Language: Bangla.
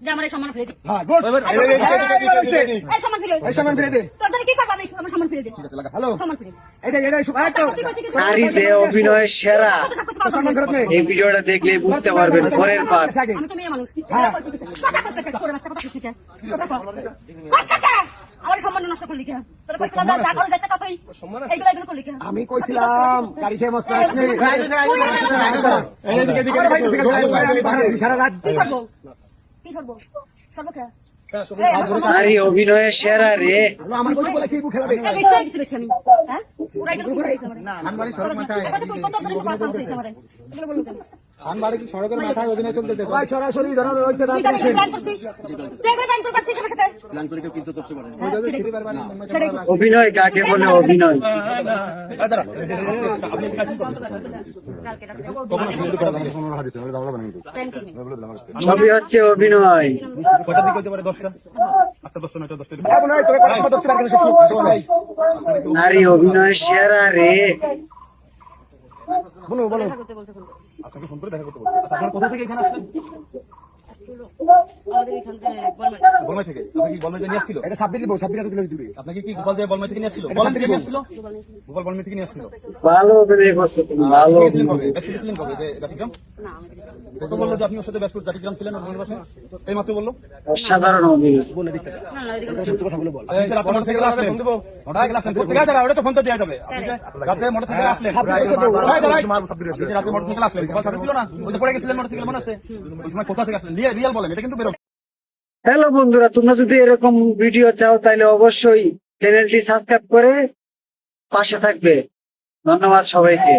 যে আমার এই সম্মান ফিরে দিই হ্যাঁ গুড এই সম্মান ফিরে এই সম্মান ফিরে দে তোর কি করব আমি আমার সম্মান ফিরে দিই হ্যালো সম্মান ফিরে দিই এটা এটা এই তো নারীতে অভিনয় সেরা সম্মান ফেরত নে এই ভিডিওটা দেখলে বুঝতে পারবেন পরের পার্ট আমি তো মেয়ে মানুষ হ্যাঁ। কথা কষ্ট শেষ করে কথা কষ্ট কে কথা কর কষ্ট কে আমার সম্মান নষ্ট করলি কে তোর কইছিলাম না, যা করে দেখতে কতই এইগুলো এগুলো করলি কে আমি কইছিলাম গাড়ি খেয়ে মস্ত আসলে এইদিকে এদিকে আমি সারা রাত কি কি সরবো? সরবো কে নারী অভিনয়ে সেরা রে। আমার বলে বলে কি খেলাবে? এই বিষয় কিছু বেশি আমি। হ্যাঁ? পুরাই তো পুরাই আমার। সড়ক মাথায় কত কত কত কথা বলছিস আমারে। এগুলো বলুন কেন কি সড়কের মাথায় অভিনয় চলতে দেখো? ভাই সরাসরি ধরা ধরা তুই করছিস? তুই করে প্ল্যান করে কেউ কিন্তু দোষ করে অভিনয় কাকে বলে অভিনয়। সবই হচ্ছে অভিনয়। এমন হয় তোকে কথা দশটা বার করে সব নারী অভিনয় সেরা রে বলো। বলো করতে বলতে বলতে। আমাদের এখান থেকে। বলবেন। এটা সাব্বির দিব সাব্বির তুলে দিবে। আপনাকে কি গোপাল দেব বলমা থেকে নিয়ে আসছিল? বলমা থেকে নিয়ে আসছিল? গোপাল বলমা থেকে নিয়ে আসছিল। ভালো অভিনয় করছ ভালো কবে অভিনয়। বেশ কবে যে গাঠিগ্রাম না, আমাকে দিতে হবে। কত বলল যে আপনি ওর সাথে ব্যাসপুর গাঠিগ্রাম ছিলেন আপনার পাশে এই মাত্র বলল? অসাধারণ অভিনয়। না, না, এদিকে বলতে হবে। এই যে আপনি মোটরসাইকেল আসলেন মোটরসাইকেল আসলেন কোথা থেকে ওটা তো ফোন তো দেওয়া যাবে। আপনি রাতে মোটরসাইকেল আসলেন। রাইট রাইট এই যে রাতে মোটরসাইকেল আসলেন গোপাল সাথে ছিল না? ওই যে পড়ে গেছিলেন মোটরসাইকেল মনে আছে? ওই সময় কোথা থেকে আসলেন? রিয়াল বলেন, এটা কিন্তু বেরো হ্যালো বন্ধুরা, তোমরা যদি এরকম ভিডিও চাও, তাহলে অবশ্যই চ্যানেলটি সাবস্ক্রাইব করে পাশে থাকবে। ধন্যবাদ সবাইকে।